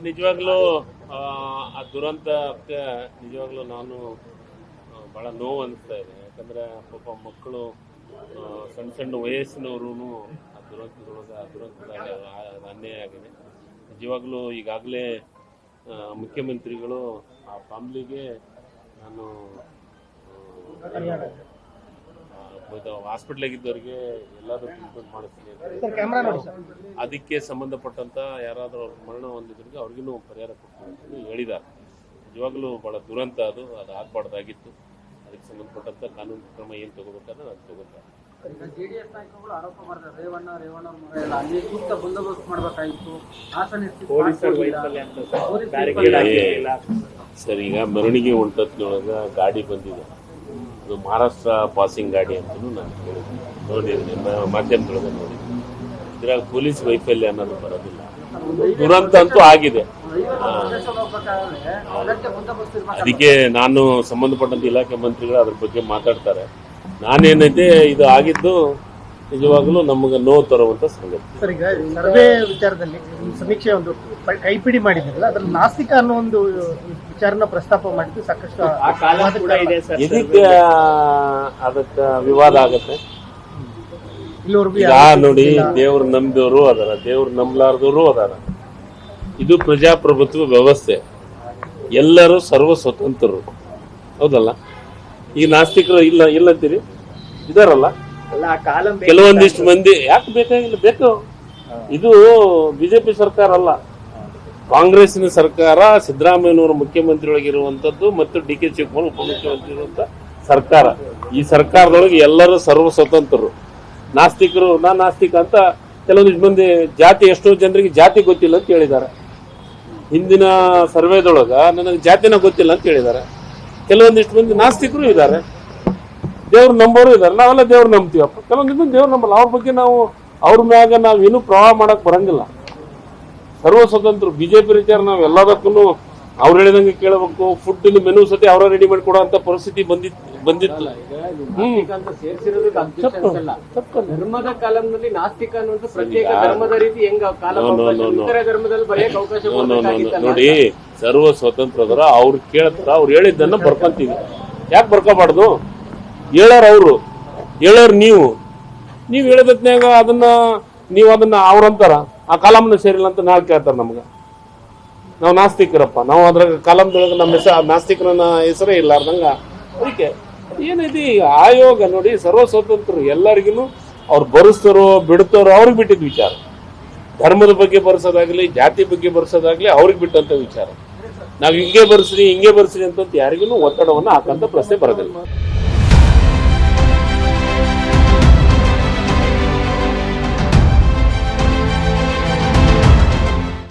ನಿಜವಾಗ್ಲೂ ಆ, ದುರಂತಕ್ಕೆ ನಿಜವಾಗ್ಲೂ ನಾನು ಬಹಳ ನೋವು ಅನಿಸ್ತಾ ಇದೆ. ಯಾಕಂದ್ರೆ ಪಾಪ ಮಕ್ಕಳು ಸಣ್ಣ ಸಣ್ಣ ವಯಸ್ಸಿನವರು ಆ ದುರಂತದೊಳಗೆ ಆ ದುರಂತದ ಅನ್ಯಾಯ ಆಗಿದೆ. ನಿಜವಾಗ್ಲೂ ಈಗಾಗಲೇ ಮುಖ್ಯಮಂತ್ರಿಗಳು ಆ ಫ್ಯಾಮ್ಲಿಗೆ ನಾನು ಹಾಸ್ಪಿಟ್ಲಾಗ ಇದ್ದವರಿಗೆ ಎಲ್ಲಾದ್ರೂ ಟ್ರೀಟ್ಮೆಂಟ್ ಮಾಡಿಸ್ತೀನಿ ಅಂತ ಸರ್ ಕ್ಯಾಮ್ರಾ ನೋಡಿ ಸರ್ ಅದಕ್ಕೆ ಸಂಬಂಧಪಟ್ಟಂತ ಯಾರಾದರೂ ಅವ್ರ ಮರಣ ಹೊಂದಿದ್ರಿಗೆ ಅವ್ರಿಗೂ ಪರಿಹಾರ ಕೊಡ್ತೀನಿ ಅಂತ ಹೇಳಿದ್ದಾರೆ. ನಿಜವಾಗ್ಲೂ ಬಹಳ ದುರಂತ ಅದು. ಅದು ಆಗ್ಬಾರ್ದಾಗಿತ್ತು. ಅದಕ್ಕೆ ಸಂಬಂಧಪಟ್ಟಂತ ಕಾನೂನು ಕ್ರಮ ಏನು ತಗೋಬೇಕಾದ್ರೆ ಅದು ತಗೋತಾರೆ. ಸರ್. ಈಗ ಮರಣಿಗೆ ಹೊಂಟತ್ನೊಳಗ ಗಾಡಿ ಬಂದಿದೆ. ಅದು ಮಹಾರಾಷ್ಟ್ರ ಪಾಸಿಂಗ್ ಗಾಡಿ ಅಂತಲೂ ನಾನು ಹೇಳಿದ್ದೀನಿ ನೋಡಿದ್ದೀನಿ ಮ- ಮಾಧ್ಯಮದೊಳಗೆ ನೋಡಿದ್ದೀನಿ. ಇದ್ರಾಗ ಪೊಲೀಸ್ ವೈಫಲ್ಯ ಅನ್ನೋದು ಬರೋದಿಲ್ಲ. ದುರಂತ ಅಂತೂ ಆಗಿದೆ. ಅದಕ್ಕೆ ನಾನು ಸಂಬಂಧಪಟ್ಟಂತ ಇಲಾಖೆ ಮಂತ್ರಿಗಳು ಅದ್ರ ಬಗ್ಗೆ ಮಾತಾಡ್ತಾರೆ. ನಾನೇನೈತೆ, ಇದು ಆಗಿದ್ದು ನಿಜವಾಗ್ಲೂ ನಮಗೆ ನೋವು ತರುವಂತ ಸಂಗತಿ. ಸರ್ ಈಗ ಸರ್ವೆ ವಿಚಾರದಲ್ಲಿ ಸಮೀಕ್ಷೆ ಒಂದು ಕೈಪಿಡಿ ಮಾಡಿದ್ರಲ್ಲ ಅದ್ರಲ್ಲಿ ನಾಸ್ತಿಕ ಅನ್ನೋ ಒಂದು ವಿಚಾರನ ಪ್ರಸ್ತಾಪ ಮಾಡಿದ್ದು ಸಾಕಷ್ಟು ಆ ಕಾಲ ಕೂಡ ಇದೆ ಸರ್ ಇದಕ್ಕೆ ಅದಕ್ಕ ವಿವಾದ ಆಗತ್ತೆ. ನೋಡಿ ದೇವ್ರ ನಂಬಿದವರು ಅದಾರ ದೇವ್ರ ನಂಬಲಾರ್ದವರು ಅದಾರ. ಇದು ಪ್ರಜಾಪ್ರಭುತ್ವ ವ್ಯವಸ್ಥೆ. ಎಲ್ಲರೂ ಸರ್ವ ಸ್ವತಂತ್ರರು ಹೌದಲ್ಲ? ಈ ನಾಸ್ತಿಕರು ಇಲ್ಲ ಇಲ್ಲಂತೀರಿ ಇದಾರಲ್ಲ? ಕೆಲವೊಂದಿಷ್ಟು ಮಂದಿ ಯಾಕೆ ಬೇಕಾಗಿಲ್ಲ? ಬೇಕು. ಇದು ಬಿಜೆಪಿ ಸರ್ಕಾರ ಅಲ್ಲ. ಕಾಂಗ್ರೆಸ್ನ ಸರ್ಕಾರ ಸಿದ್ದರಾಮಯ್ಯನವರು ಮುಖ್ಯಮಂತ್ರಿಯಾಗಿರುವಂತದ್ದು ಮತ್ತು ಡಿ ಕೆ ಶಿವಕುಮಾರ್ ಉಪಮುಖ್ಯಮಂತ್ರಿ ಇರುವಂತ ಸರ್ಕಾರ. ಈ ಸರ್ಕಾರದೊಳಗೆ ಎಲ್ಲರೂ ಸರ್ವ ಸ್ವತಂತ್ರರು ನಾಸ್ತಿಕರು ನಾ ನಾಸ್ತಿಕ ಅಂತ ಕೆಲವೊಂದಿಷ್ಟು ಮಂದಿ ಜಾತಿ ಎಷ್ಟೋ ಜನರಿಗೆ ಜಾತಿ ಗೊತ್ತಿಲ್ಲ ಅಂತ ಹೇಳಿದ್ದಾರೆ. ಹಿಂದಿನ ಸರ್ವೇದೊಳಗ ನನಗೆ ಜಾತಿನ ಗೊತ್ತಿಲ್ಲ ಅಂತ ಹೇಳಿದ್ದಾರೆ. ಕೆಲವೊಂದಿಷ್ಟು ಮಂದಿ ನಾಸ್ತಿಕರು ಇದ್ದಾರೆ. ದೇವ್ರು ನಂಬೋರು ಇದಾರೆ ನಾವೆಲ್ಲ ದೇವ್ರು ನಂಬ್ತೀವಪ್ಪ. ಕೆಲವೊಂದಿದ್ದು ದೇವ್ರು ನಂಬಲ್ಲ. ಅವ್ರ ಬಗ್ಗೆ ನಾವು ಅವ್ರ ಮ್ಯಾಗ ನಾವು ಏನು ಪ್ರವಾಹ ಮಾಡಕ್ ಬರಂಗಿಲ್ಲ. ಸರ್ವ ಸ್ವತಂತ್ರ ಬಿಜೆಪಿ ರೀತಿಯ ನಾವು ಎಲ್ಲದಕ್ಕೂ ಅವ್ರು ಹೇಳಿದಂಗೆ ಕೇಳಬೇಕು. ಫುಡ್ ಮೆನು ಸತಿ ಅವರ ರೆಡಿ ಮಾಡಿ ಕೊಡುವಂತ ಪರಿಸ್ಥಿತಿ ಬಂದಿತ್ತು. ಬಂದಿತ್ತು ಹ್ಮ್ ಅಂತ ಧರ್ಮದ ಕಾಲಂನಲ್ಲಿ ನಾಸ್ತಿಕ ಅನ್ನುವಂಥ ಪ್ರತ್ಯೇಕ ಧರ್ಮದ ರೀತಿ ಹೆಂಗ ಧರ್ಮದಲ್ಲಿ ಬರೆಯಕ್ಕೆ ಅವಕಾಶ no. ಕೊಡ್ಬೇಕಾಗಿತ್ತಲ್ಲ? ನೋಡಿ ಸರ್ವ ಸ್ವತಂತ್ರದರ ಅವ್ರು ಕೇಳ್ತಾರ ಅವ್ರು ಹೇಳಿದ್ದನ್ನ ಬರ್ಕೊಂತೀವಿ. ಯಾಕೆ ಬರ್ಕೋಬಾರ್ದು? ಹೇಳೋರ್ ಅವರು, ಹೇಳೋರು ನೀವು. ನೀವು ಹೇಳದತ್ನಾಗ ಅದನ್ನ, ನೀವು ಅದನ್ನ ಅವ್ರಂತಾರ ಆ ಕಾಲಮ್ನ ಸೇರಿಲ್ಲ ಅಂತ ನಾಳೆ ಕೇಳ್ತಾರೆ ನಮ್ಗೆ. ನಾವು ನಾಸ್ತಿಕರಪ್ಪ. ನಾವು ಅದ್ರಾಗ ಕಾಲಮ್ದೊಳಗೆ ನಮ್ಮ ಹೆಸರು ನಾಸ್ತಿಕರನ್ನ ಹೆಸರೇ ಇಲ್ಲಾರ್ದಂಗ ಅದಕ್ಕೆ ಏನೈತಿ ಆಯೋಗ ನೋಡಿ ಸರ್ವ ಸ್ವತಂತ್ರರು ಎಲ್ಲರಿಗೂ ಅವ್ರು ಬರೆಸ್ತಾರೋ, ಬಿಡ್ತಾರೋ ಅವ್ರಿಗೆ ಬಿಟ್ಟಿದ್ದು ವಿಚಾರ. ಧರ್ಮದ ಬಗ್ಗೆ ಬರ್ಸೋದಾಗ್ಲಿ, ಜಾತಿ ಬಗ್ಗೆ ಬರ್ಸೋದಾಗ್ಲಿ ಅವ್ರಿಗೆ ಬಿಟ್ಟಂತ ವಿಚಾರ. ನಾವು ಹಿಂಗೆ ಬರ್ಸ್ರಿ ಹಿಂಗೆ ಬರ್ಸ್ರಿ ಅಂತ ಯಾರಿಗೂ ಒತ್ತಡವನ್ನು ಹಾಕಂತ ಪ್ರಶ್ನೆ ಬರೋದಿಲ್ಲ.